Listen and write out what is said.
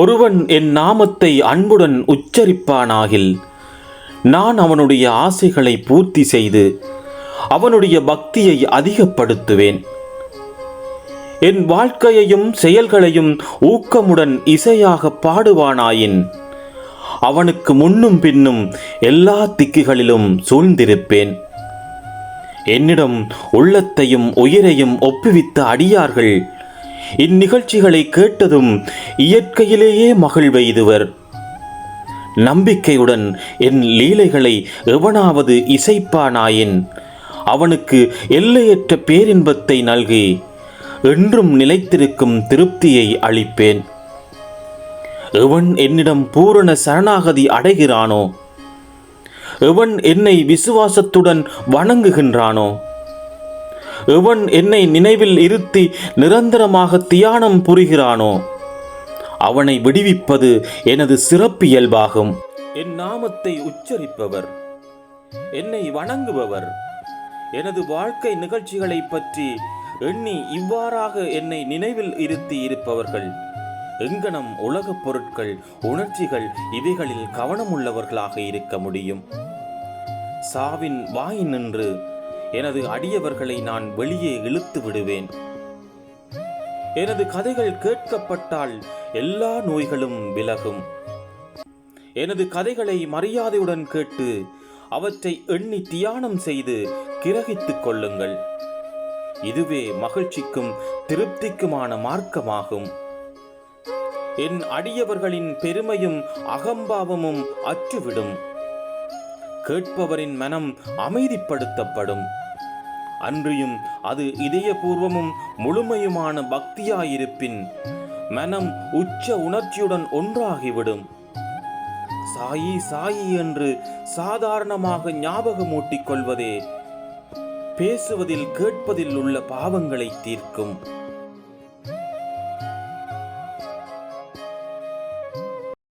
ஒருவன் என் நாமத்தை அன்புடன் உச்சரிப்பானாகில் நான் அவனுடைய ஆசைகளை பூர்த்தி செய்து அவனுடைய பக்தியை அதிகப்படுத்துவேன். என் வாழ்க்கையையும் செயல்களையும் ஊக்கமுடன் இசையாக பாடுவானாயின் அவனுக்கு முன்னும் பின்னும் எல்லா திக்குகளிலும் சூழ்ந்திருப்பேன். என்னிடம் உள்ளத்தையும் உயிரையும் ஒப்புவித்த அடியார்கள் இந்நிகழ்ச்சிகளை கேட்டதும் இயற்கையிலேயே மகிழ்வெய்துவர் நம்பிக்கையுடன் என் லீலைகளை எவனாவது இசைப்பானாயின்? அவனுக்கு எல்லையற்ற பேரின்பத்தை நல்கி என்றும் நிலைத்திருக்கும் திருப்தியை அளிப்பேன். எவன் என்னிடம் பூரண சரணாகதி அடைகிறானோ? எவன் என்னை விசுவாசத்துடன் வணங்குகின்றானோ? எவன் என்னை நினைவில் இருத்தி நிரந்தரமாக தியானம் புரிகிறானோ அவனை விடுவிப்பது எனது சிறப்பியல்பாகும் என் நாமத்தை உச்சரிப்பவர் என்னை வணங்குபவர் எனது வாழ்க்கை நிகழ்ச்சிகளை பற்றி எண்ணி இவ்வாறாக என்னை நினைவில் இருத்தி இருப்பவர்கள் எங்கனம் உலகப் பொருட்கள் உணர்ச்சிகள் இவைகளில் கவனமுள்ளவர்களாக இருக்க முடியும். சாவின் வாய் நின்று எனது அடியவர்களை நான் வெளியே இழுத்து விடுவேன். எனது கதைகள் கேட்கப்பட்டால் எல்லா நோய்களும் விலகும். எனது கதைகளை மரியாதையுடன் கேட்டு அவற்றை எண்ணி தியானம் செய்து கிரகித்துக் கொள்ளுங்கள். இதுவே மகிழ்ச்சிக்கும் திருப்திக்குமான மார்க்கமாகும். என் அடியவர்களின் பெருமையும் அகம்பாவமும் அற்றுவிடும். கேட்பவரின் மனம் அமைதிப்படுத்தப்படும். அன்றியும் அது இதயபூர்வமும் முழுமையுமான பக்தியாயிருப்பின் மனம் உச்ச உணர்ச்சியுடன் ஒன்றாகிவிடும். சாயி சாயி என்று சாதாரணமாக ஞாபகமூட்டிக் கொள்வதே பேசுவதில் கேட்பதில் உள்ள பாவங்களை தீர்க்கும்.